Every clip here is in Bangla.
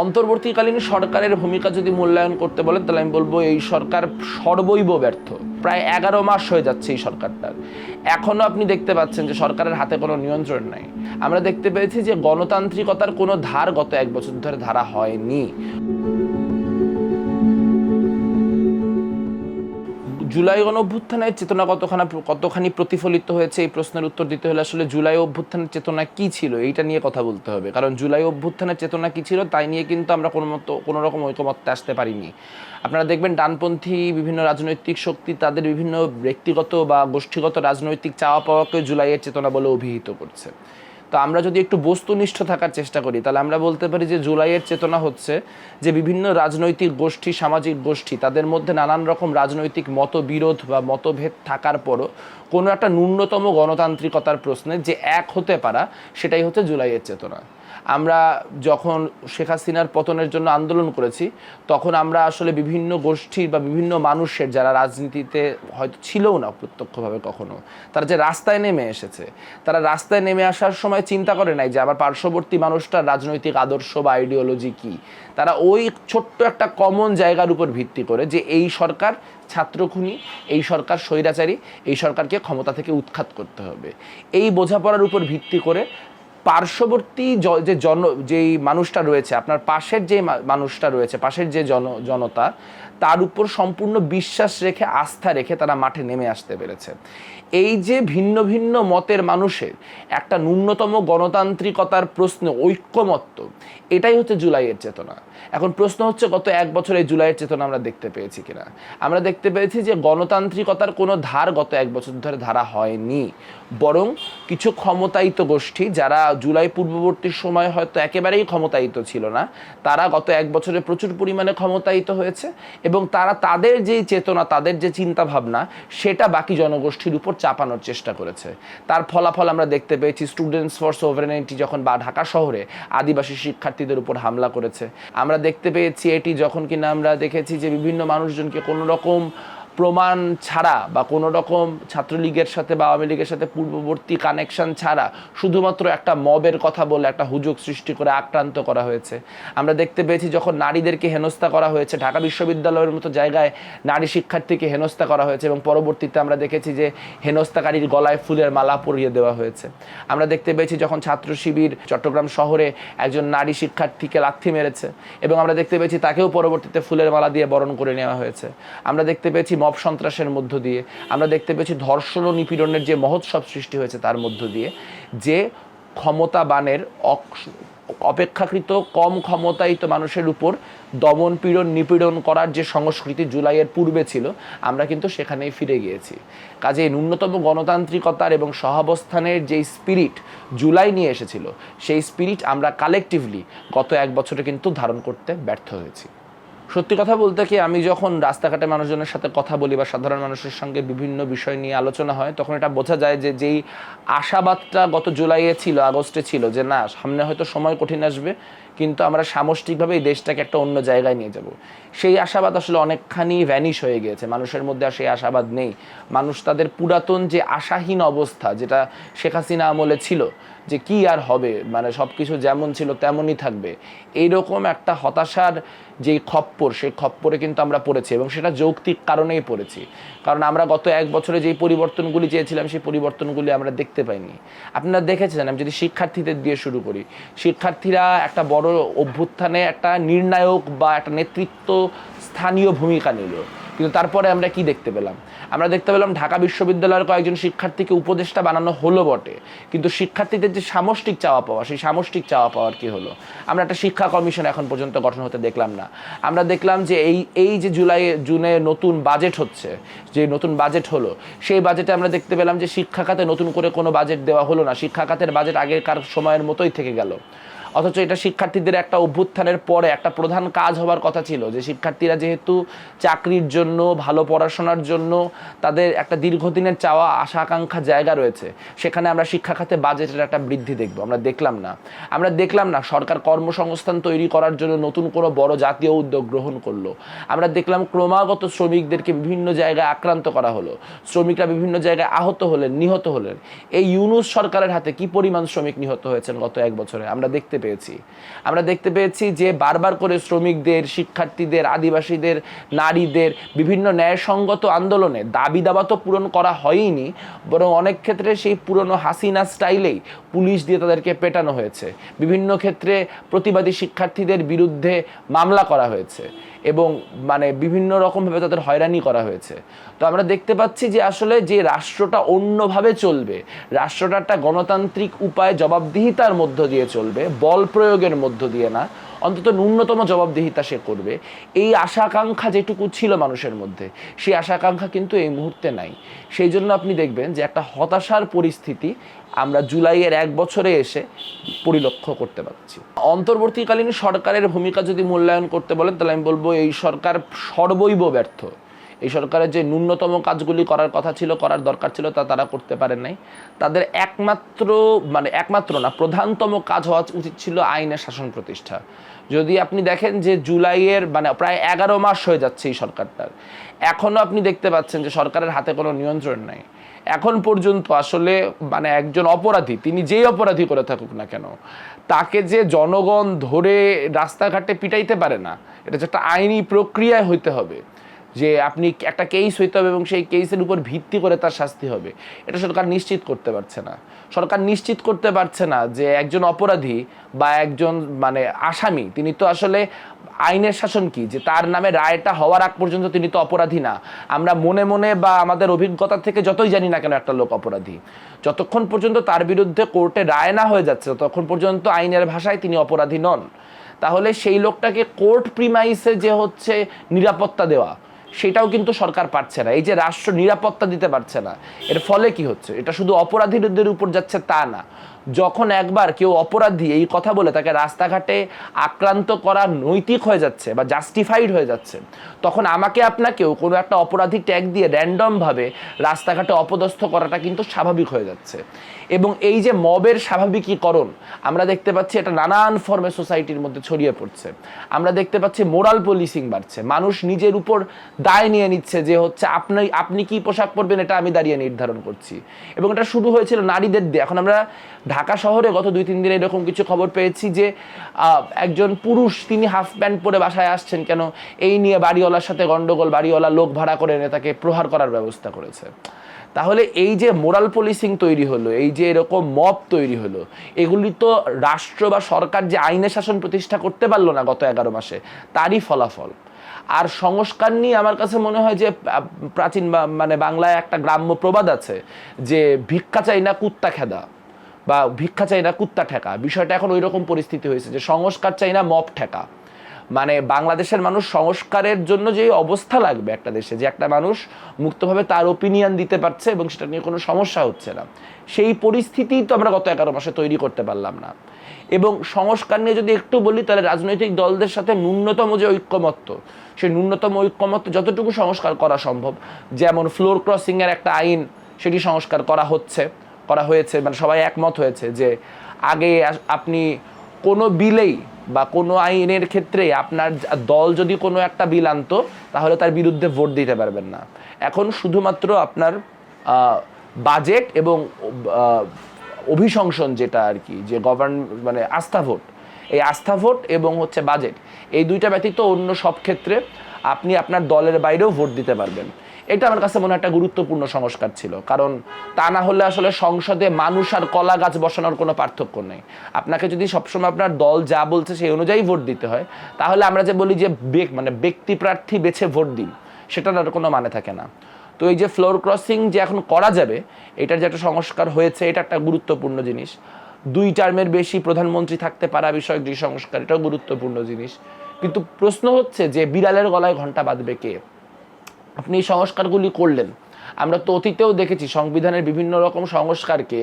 অন্তর্বর্তীকালীন সরকারের ভূমিকা যদি মূল্যায়ন করতে বলেন, তাহলে আমি বলব এই সরকার সর্বৈব ব্যর্থ। প্রায় এগারো মাস হয়ে যাচ্ছে এই সরকারটার এখনও আপনি দেখতে পাচ্ছেন যে সরকারের হাতে কোনো নিয়ন্ত্রণ নাই। আমরা দেখতে পেয়েছি যে গণতান্ত্রিকতার কোনো ধার গত এক বছর ধরে ধারা হয়নি। জুলাই গণ অভ্যুত্থানের চেতনা কতখানা কতখানি প্রতিফলিত হয়েছে? এই প্রশ্নের উত্তর দিতে হলে আসলে জুলাই অভ্যুত্থানের চেতনা কি ছিল? এইটা নিয়ে কথা বলতে হবে। কারণ জুলাই অভ্যুত্থানের চেতনা কি ছিল তাই নিয়ে কিন্তু আমরা কোনো মতো কোনো রকম ঐকমত্যে আসতে পারিনি। আপনারা দেখবেন ডানপন্থী বিভিন্ন রাজনৈতিক শক্তি তাদের বিভিন্ন ব্যক্তিগত বা গোষ্ঠীগত রাজনৈতিক চাওয়া পাওয়াকে জুলাইয়ের চেতনা বলে অভিহিত করছে। তো আমরা যদি একটু বস্তুনিষ্ঠ থাকার চেষ্টা করি, তাহলে আমরা বলতে পারি যে জুলাইয়ের চেতনা হচ্ছে যে বিভিন্ন রাজনৈতিক গোষ্ঠী, সামাজিক গোষ্ঠী, তাদের মধ্যে নানান রকম রাজনৈতিক মতবিরোধ বা মতভেদ থাকার পরও কোনো একটা ন্যূনতম গণতান্ত্রিকতার প্রশ্নে যে এক হতে পারা, সেটাই হচ্ছে জুলাইয়ের চেতনা। আমরা যখন শেখ হাসিনার পতনের জন্য আন্দোলন করেছি, তখন আমরা আসলে বিভিন্ন গোষ্ঠীর বা বিভিন্ন মানুষের যারা রাজনীতিতে হয়তো ছিলও না প্রত্যক্ষভাবে কখনো, তারা যে রাস্তায় নেমে এসেছে, তারা রাস্তায় নেমে আসার সময় চিন্তা করে নাই যে আমার পার্শ্ববর্তী মানুষটার রাজনৈতিক আদর্শ বা আইডিওলজি কি? তারা ওই ছোট্ট একটা কমন জায়গার উপর ভিত্তি করে যে এই সরকার ছাত্রখুনি, এই সরকার স্বৈরাচারী, এই সরকারকে ক্ষমতা থেকে উৎখাত করতে হবে। এই বোঝাপড়ার উপর ভিত্তি করে পার্শ্ববর্তী যে জন, যেই মানুষটা রয়েছে, আপনার পাশের যে মানুষটা রয়েছে, পাশের যে জন, জনতা, তার উপর সম্পূর্ণ বিশ্বাস রেখে, আস্থা রেখে তারা মাঠে নেমে আসতে পেরেছে। এই যে ভিন্ন ভিন্ন মতের মানুষের একটা ন্যূনতম গণতান্ত্রিকতার প্রশ্ন ঐক্যমত্য, এটাই হচ্ছে জুলাইয়ের চেতনা। এখন প্রশ্ন হচ্ছে, গত এক বছর জুলাইয়ের চেতনা আমরা দেখতে পেয়েছি কিনা? আমরা দেখতে পেয়েছি যে গণতান্ত্রিকতার কোনো ধার গত এক বছর ধরে ধারা হয়নি। বরং কিছু ক্ষমতায়িত গোষ্ঠী, যারা জুলাই পূর্ববর্তী সময় হয়তো একেবারেই ক্ষমতায়িত ছিল না, তারা গত এক বছরে প্রচুর পরিমাণে ক্ষমতায়িত হয়েছে এবং তারা তাদের যেই চেতনা, তাদের যে চিন্তা ভাবনা সেটা বাকি জনগোষ্ঠীর উপর চাপানোর চেষ্টা করেছে। তার ফলাফল আমরা দেখতে পেয়েছি স্টুডেন্টস ফর সোভারেনিটি যখন বা ঢাকা শহরে আদিবাসী শিক্ষার্থীদের উপর হামলা করেছে। আমরা দেখতে পেয়েছি এটি যখন কিনা আমরা দেখেছি যে বিভিন্ন মানুষজনকে কোনো রকম প্রমাণ ছাড়া বা কোনো রকম ছাত্রলীগের সাথে বা আওয়ামী লীগের সাথে পূর্ববর্তী কানেকশন ছাড়া শুধুমাত্র একটা মবের কথা বলে একটা হুজুগ সৃষ্টি করে আক্রান্ত করা হয়েছে। আমরা দেখতে পেয়েছি যখন নারীদেরকে হেনস্থা করা হয়েছে, ঢাকা বিশ্ববিদ্যালয়ের মতো জায়গায় নারী শিক্ষার্থীকে হেনস্থা করা হয়েছে এবং পরবর্তীতে আমরা দেখেছি যে হেনস্থাকারীর গলায় ফুলের মালা পরিয়ে দেওয়া হয়েছে। আমরা দেখতে পেয়েছি যখন ছাত্র শিবির চট্টগ্রাম শহরে একজন নারী শিক্ষার্থীকে লাথি মেরেছে এবং আমরা দেখতে পেয়েছি তাকেও পরবর্তীতে ফুলের মালা দিয়ে বরণ করে নেওয়া হয়েছে। আমরা দেখতে পেয়েছি মব সন্ত্রাসের মধ্য দিয়ে। আমরা দেখতে পেয়েছি ধর্ষণ ও নিপীড়নের যে মহোৎসব সৃষ্টি হয়েছে তার মধ্য দিয়ে, যে ক্ষমতাবানের অপেক্ষাকৃত কম ক্ষমতায়িত মানুষের উপর দমন পীড়ন, নিপীড়ন করার যে সংস্কৃতি জুলাইয়ের পূর্বে ছিল, আমরা কিন্তু সেখানেই ফিরে গিয়েছি। কাজে ন্যূনতম গণতান্ত্রিকতার এবং সহাবস্থানের যে স্পিরিট জুলাই নিয়ে এসেছিল, সেই স্পিরিট আমরা কালেকটিভলি গত এক বছরে কিন্তু ধারণ করতে ব্যর্থ হয়েছি। সত্যি কথা বলতে কি, আমি যখন রাস্তাঘাটে মানুষজনের সাথে কথা বলি বা সাধারণ মানুষের সঙ্গে বিভিন্ন বিষয় নিয়ে আলোচনা হয়, তখন এটা বোঝা যায় যে যেই আশাবাদটা গত জুলাইয়ে ছিল, আগস্টে ছিল যে না, সামনে হয়তো সময় কঠিন আসবে। কিন্তু আমরা সামষ্টিকভাবে এই দেশটাকে একটা অন্য জায়গায় নিয়ে যাব। সেই আশাবাদ আসলে অনেকখানি ভ্যানিশ হয়ে গিয়েছে। মানুষের মধ্যে আর সেই আশাবাদ নেই। মানুষ তাদের পুরাতন যে আশাহীন অবস্থা, যেটা শেখ হাসিনা আমলে ছিল, যে কি আর হবে? মানে সব কিছু যেমন ছিল তেমনই থাকবে। এইরকম একটা হতাশার যেই খপ্পর, সেই খপ্পরে কিন্তু আমরা পড়েছি এবং সেটা যৌক্তিক কারণেই পড়েছি। কারণ আমরা গত এক বছরে যেই পরিবর্তনগুলি চেয়েছিলাম, সেই পরিবর্তনগুলি আমরা দেখতে পাইনি। আপনারা দেখেছেন, আমি যদি শিক্ষার্থীদের দিয়ে শুরু করি, শিক্ষার্থীরা একটা বড় অভ্যুত্থানে একটা নির্ণায়ক বা একটা নেতৃত্ব স্থানীয় ভূমিকা নিল। কিন্তু তারপরে আমরা কি দেখতে পেলাম? আমরা দেখতে পেলাম ঢাকা বিশ্ববিদ্যালয়ের কয়েকজন শিক্ষার্থীকে উপদেষ্টা বানানো হলো বটে। কিন্তু শিক্ষার্থীদের যে সামষ্টিক চাওয়া পাওয়া, সেই সামষ্টিক চাওয়া পাওয়ার কি হলো? আমরা একটা শিক্ষা কমিশন এখন পর্যন্ত গঠন হতে দেখলাম না। আমরা দেখলাম যে এই এই যে জুলাই, জুনে নতুন বাজেট হচ্ছে, যে নতুন বাজেট হলো, সেই বাজেটে আমরা দেখতে পেলাম যে শিক্ষা খাতে নতুন করে কোনো বাজেট দেওয়া হলো না। শিক্ষা খাতের বাজেট আগেকার সময়ের মতোই থেকে গেল। অথচ এটা শিক্ষার্থীদের একটা অভ্যুত্থানের পরে একটা প্রধান কাজ হওয়ার কথা ছিল, যে শিক্ষার্থীরা যেহেতু চাকরির জন্য, ভালো পড়াশোনার জন্য তাদের একটা দীর্ঘদিনের চাওয়া, আশা, আকাঙ্ক্ষা জায়গা রয়েছে। সেখানে আমরা শিক্ষা খাতে বাজেটের একটা বৃদ্ধি দেখব। আমরা দেখলাম না। আমরা দেখলাম না সরকার কর্মসংস্থান তৈরি করার জন্য নতুন কোনো বড় জাতীয় উদ্যোগ গ্রহণ করল। আমরা দেখলাম ক্রমাগত শ্রমিকদেরকে বিভিন্ন জায়গায় আক্রান্ত করা হলো। শ্রমিকরা বিভিন্ন জায়গায় আহত হলেন, নিহত হলেন। এই ইউনুস সরকারের হাতে কি পরিমাণ শ্রমিক নিহত হয়েছেন গত এক বছরে? আমরা দেখতে পেয়েছি। আমরা দেখতে পেয়েছি যে বারবার করে শ্রমিকদের, শিক্ষার্থীদের, আদিবাসীদের, নারীদের বিভিন্ন ন্যায়সঙ্গত আন্দোলনে দাবি দাবা তো পূরণ করা হয়নি বরং অনেক ক্ষেত্রে সেই পুরনো হাসিনা স্টাইলেই পুলিশ দিয়ে তাদেরকে পেটানো হয়েছে। বিভিন্ন ক্ষেত্রে প্রতিবাদী শিক্ষার্থীদের বিরুদ্ধে মামলা করা হয়েছে। এবং মানে বিভিন্ন রকমভাবে তাদের হয়রানি করা হয়েছে। তো আমরা দেখতে পাচ্ছি যে আসলে যে রাষ্ট্রটা অন্যভাবে চলবে রাষ্ট্রটা একটা গণতান্ত্রিক উপায় জবাবদিহিতার মধ্য দিয়ে চলবে, বল প্রয়োগের মধ্য দিয়ে না অন্তত ন্যূনতম জবাবদিহিতা সে করবে। এই আশাকাঙ্ক্ষা যেটুকু ছিল মানুষের মধ্যে, সেই আশা আকাঙ্ক্ষা কিন্তু এই মুহূর্তে নাই। সেই জন্য আপনি দেখবেন যে একটা হতাশার পরিস্থিতি আমরা জুলাইয়ের এক বছরে এসে পরিলক্ষ্য করতে পারছি। অন্তর্বর্তীকালীন সরকারের ভূমিকা যদি মূল্যায়ন করতে বলেন, তাহলে আমি বলব এই সরকার সর্বৈব ব্যর্থ। এই সরকারের যে ন্যূনতম কাজগুলি করার কথা ছিল, করার দরকার ছিল তা তারা করতে পারেন নাই। তাদের একমাত্র মানে একমাত্র না, প্রধানতম কাজ হওয়া উচিত ছিল আইনের শাসন প্রতিষ্ঠা। যদি আপনি দেখেন যে জুলাইয়ের মানে প্রায় এগারো মাস হয়ে যাচ্ছে এই সরকারটার। এখনও আপনি দেখতে পাচ্ছেন যে সরকারের হাতে কোনো নিয়ন্ত্রণ নাই। এখন পর্যন্ত আসলে মানে একজন অপরাধী, তিনি যেই অপরাধী করে থাকুক না কেন, তাকে যে জনগণ ধরে রাস্তাঘাটে পিটাইতে পারে না, এটা যে একটা আইনি প্রক্রিয়ায় হইতে হবে। যে আপনি একটা কেস হইতে হবে এবং সেই কেসের উপর ভিত্তি করে তার শাস্তি হবে। এটা সরকার নিশ্চিত করতে পারছে না। সরকার নিশ্চিত করতে পারছে না যে একজন অপরাধী বা একজন মানে আসামি, তিনি তো আসলে আইনের শাসন কি? যে তার নামে রায়টা হওয়ার আগ পর্যন্ত তিনি তো অপরাধী না। আমরা মনে মনে বা আমাদের অভিজ্ঞতা থেকে যতই জানি না কেন একটা লোক অপরাধী। যতক্ষণ পর্যন্ত তার বিরুদ্ধে কোর্টে রায় না হয়ে যাচ্ছে, ততক্ষণ পর্যন্ত আইনের ভাষায় তিনি অপরাধী নন। তাহলে সেই লোকটাকে কোর্ট প্রিমাইসে যে হচ্ছে নিরাপত্তা দেওয়া সেটাও কিন্তু সরকার পারছে না। এই যে রাষ্ট্র নিরাপত্তা দিতে পারছে না, এর ফলে কি হচ্ছে? এটা শুধু অপরাধীদের উপর যাচ্ছে তা না। যখন একবার কেউ অপরাধী এই কথা বলে তাকে রাস্তাঘাটে আক্রান্ত করা নৈতিক হয়ে যাচ্ছে বা জাস্টিফাইড হয়ে যাচ্ছে, তখন আমাকে আপনাকেও কোনো একটা অপরাধী ট্যাগ দিয়ে র্যান্ডমভাবে রাস্তাঘাটে অপদস্থ করাটা কিন্তু স্বাভাবিক হয়ে যাচ্ছে। এবং এই যে মবের স্বাভাবিকীকরণ, আমরা দেখতে পাচ্ছি এটা নানান ফর্মে সোসাইটির মধ্যে ছড়িয়ে পড়ছে। আমরা দেখতে পাচ্ছি মোরাল পুলিশিং বাড়ছে। মানুষ নিজের উপর দায় নিয়ে নিচ্ছে যে হচ্ছে আপনি আপনি কি পোশাক পরবেন এটা আমি দাঁড়িয়ে নির্ধারণ করছি। এবং এটা শুরু হয়েছিল নারীদের দিয়ে। এখন আমরা ঢাকা শহরে গত দুই, তিন দিনে এরকম কিছু খবর পেয়েছি যে একজন পুরুষ তিনি হাফ প্যান্ট পরে বাসায় আসছেন কেন এই নিয়ে বাড়িওয়ালার সাথে গন্ডগোল, বাড়িওয়ালা লোক ভাড়া করে এনে তাকে প্রহার করার ব্যবস্থা করেছে। তাহলে এই যে মোরাল পুলিশিং তৈরি হলো, এই যে এরকম মব তৈরি হলো, এগুলি তো রাষ্ট্র বা সরকার যে আইনের শাসন প্রতিষ্ঠা করতে পারল না গত এগারো মাসে, তারই ফলাফল। আর সংস্কার নিয়ে আমার কাছে মনে হয় যে প্রাচীন মানে বাংলায় একটা গ্রাম্য প্রবাদ আছে যে, ভিক্ষা চাই না, কুত্তা খেদা। বা ভিক্ষা চাই না, কুত্তা ঠেকা। বিষয়টা এখন ওই রকম পরিস্থিতি হয়েছে যে সংস্কার চাই না মপ ঠেকা। মানে বাংলাদেশের মানুষ সংস্কারের জন্য যে অবস্থা লাগবে একটা দেশে, যে একটা মানুষ মুক্তভাবে তার ওপিনিয়ন দিতে পারছে এবং সেটা নিয়ে কোনো সমস্যা হচ্ছে না। সেই পরিস্থিতি তো আমরা গত এগারো মাসে তৈরি করতে পারলাম না। এবং সংস্কার নিয়ে যদি একটু বলি, তাহলে রাজনৈতিক দলদের সাথে ন্যূনতম যে ঐক্যমত্য, সেই ন্যূনতম ঐক্যমত্য যতটুকু সংস্কার করা সম্ভব, যেমন ফ্লোর ক্রসিংয়ের একটা আইন সেটি সংস্কার করা হচ্ছে। করা হয়েছে মানে সবাই একমত হয়েছে যে আগে আপনি কোনো বিলেই বা কোনো আইনের ক্ষেত্রে আপনার দল যদি কোনো একটা বিল আনতো, তাহলে তার বিরুদ্ধে ভোট দিতে পারবেন না। এখন শুধুমাত্র আপনার বাজেট এবং অভিশংসন যেটা আর কি, যে গভর্ন মানে আস্থা ভোট। এই আস্থা ভোট এবং হচ্ছে বাজেট, এই দুইটা ব্যতীত অন্য সব ক্ষেত্রে আপনি আপনার দলের বাইরেও ভোট দিতে পারবেন। এটা আমার কাছে মনে একটা গুরুত্বপূর্ণ সংস্কার ছিল। কারণ তা না হলে আসলে সংসদে মানুষ আর কলা গাছ বসানোর কোনো পার্থক্য নেই। আপনাকে যদি সবসময় আপনার দল যা বলছে সেই অনুযায়ী ভোট দিতে হয়, তাহলে আমরা যে বলি যে মানে ব্যক্তি প্রার্থী বেছে ভোট দিন, সেটার আর কোনো মানে থাকে না। তো এই যে ফ্লোর ক্রসিং যে এখন করা যাবে, এটার যে একটা সংস্কার হয়েছে, এটা একটা গুরুত্বপূর্ণ জিনিস। দুই টার্মের বেশি প্রধানমন্ত্রী থাকতে পারা বিষয়ক যে সংস্কার এটাও গুরুত্বপূর্ণ জিনিস। কিন্তু প্রশ্ন হচ্ছে যে বিড়ালের গলায় ঘণ্টা বাঁধবে কে? আপনি এই সংস্কারগুলি করলেন। আমরা তো অতীতেও দেখেছি সংবিধানের বিভিন্ন রকম সংস্কারকে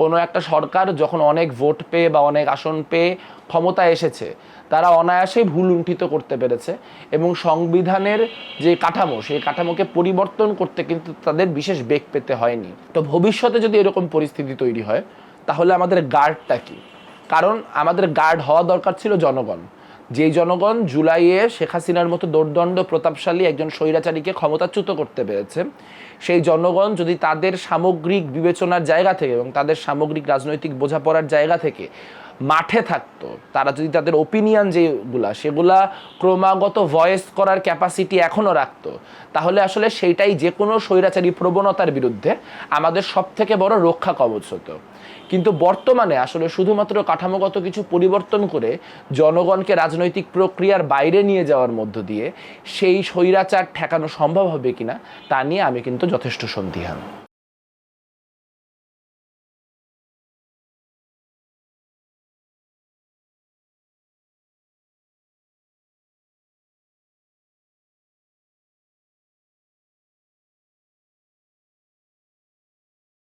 কোনো একটা সরকার যখন অনেক ভোট পেয়ে বা অনেক আসন পেয়ে ক্ষমতায় এসেছে, তারা অনায়াসেই ভুল উন্ঠিত করতে পেরেছে এবং সংবিধানের যে কাঠামো, সেই কাঠামোকে পরিবর্তন করতে কিন্তু তাদের বিশেষ বেগ পেতে হয়নি। তো ভবিষ্যতে যদি এরকম পরিস্থিতি তৈরি হয়, তাহলে আমাদের গার্ডটা কি? কারণ আমাদের গার্ড হওয়া দরকার ছিল জনগণ। যেই জনগণ জুলাইয়ে শেখ হাসিনার মতো দোর্দণ্ড প্রতাপশালী একজন স্বৈরাচারীকে ক্ষমতাচ্যুত করতে পেরেছে, সেই জনগণ যদি তাদের সামগ্রিক বিবেচনার জায়গা থেকে এবং তাদের সামগ্রিক রাজনৈতিক বোঝাপড়ার জায়গা থেকে মাঠে থাকতো, তারা যদি তাদের ওপিনিয়ন যেগুলা, সেগুলা ক্রমাগত ভয়েস করার ক্যাপাসিটি এখনও রাখতো, তাহলে আসলে সেইটাই যে কোনো স্বৈরাচারী প্রবণতার বিরুদ্ধে আমাদের সব থেকে বড় রক্ষা কবচ হতো। কিন্তু বর্তমানে আসলে শুধুমাত্র কাঠামোগত কিছু পরিবর্তন করে জনগণকে রাজনৈতিক প্রক্রিয়ার বাইরে নিয়ে যাওয়ার মধ্য দিয়ে সেই স্বৈরাচার ঠেকানো সম্ভব হবে কিনা তা নিয়ে আমি কিন্তু যথেষ্ট সন্দিহান।